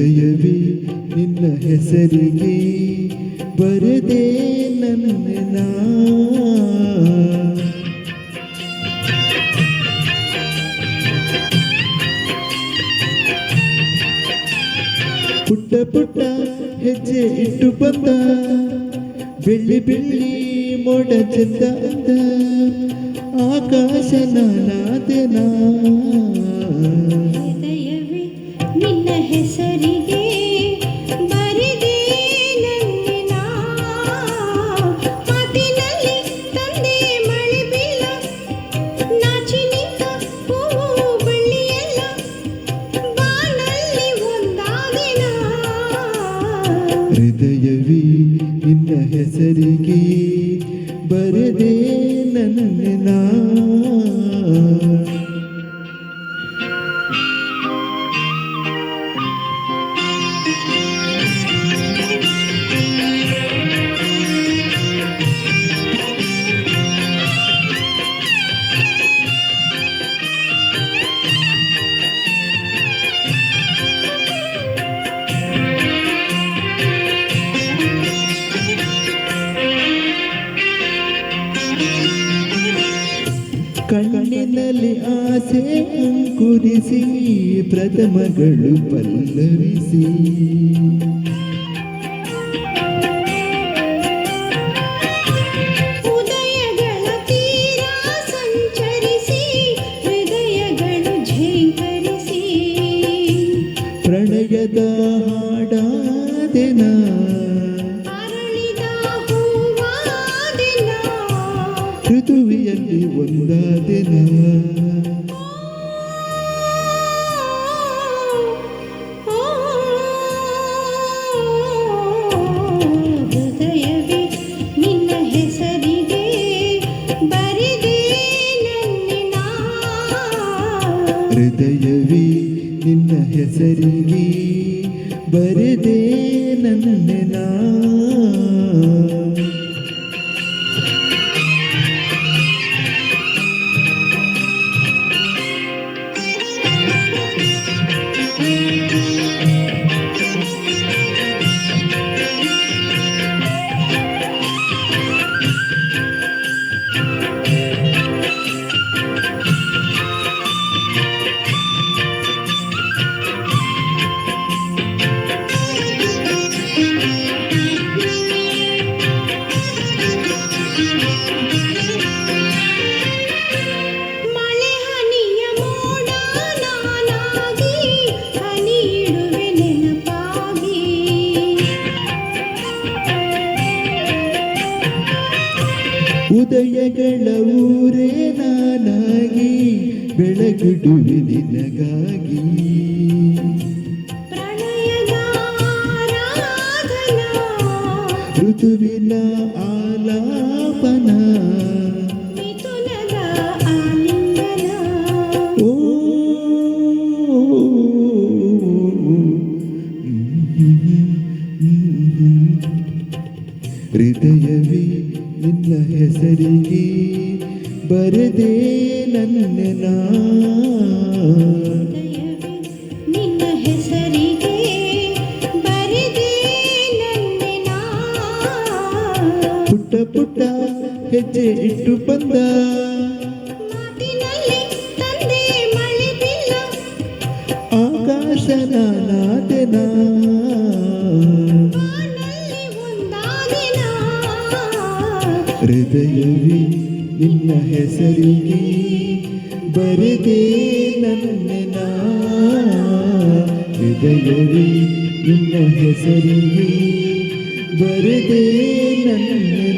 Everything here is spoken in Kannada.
ಹೃದಯವೇ ನಿನ್ನ ಹೆಸರಿಗೆ ಬರದೆ ನನ್ನ ನಾ. ಪುಟ್ಟ ಪುಟ್ಟ ಹೆಜ್ಜೆ ಇಟ್ಟು ಬಂದ ಬೆಳ್ಳಿ ಬೆಳ್ಳಿ ಮೋಡ ಚಂದ ಅಂದ ಆಕಾಶ ನಾನಾದೆನಾ ಹೃದಯವೇ ನಿನ್ನ ಹೆಸರಿಗೆ ಹೃದಯವೇ ನಿನ್ನ ಹೆಸರಿಗೆ ಬರದೆ ಕಣ್ಣಿನಲ್ಲಿ ಆಸೆ ಅಂಕುರಿಸಿ ಪ್ರಥಮಗಳು ಪಲ್ಲವಿಸಿ. ಉದಯಗಳ ತೀರ ಸಂಚರಿಸಿ ಹೃದಯಗಳು ಝೇಂಕರಿಸಿ. ಪ್ರಣಯದ ಹೃದಯವೇ ನಿನ್ನ ಹೆಸರಿಗೆ ಬರೆದೆ ನನ್ನ ಉದಯಗಳ ಊರೇ ನಾನಾಗಿ ಬೆಳಗುಡುವೆ ನಿನಗಾಗಿ ಪ್ರಣಯದ ಆರಾಧನಾ ಋತುವಿನ ಆಲಾಪನ ಮಿಥುನದ ಆಲಿಂಗನ ಓ ಹೃದಯವೇ ನಿನ್ನ ಹೆಸರಿಗೆ ಬರದೆ ನನ್ನ ನಿನ್ನ ಹೆಸರಿಗೆ ಬರೆದೆ ನನ್ನೆನ ಪುಟ್ಟ ಪುಟ್ಟ ಹೆಜ್ಜೆ ಇಟ್ಟು ಬಂದ. ಆಕಾಶ ನಾನಾದೆನ. ಹೃದಯವೇ ನಿನ್ನ ಹೆಸರಿಗೆ ಬರೆದೆ ನನ್ನ. ಹೃದಯವೇ ನಿನ್ನ ಹೆಸರಿಗೆ ಬರೆದೆ ನನ್ನ.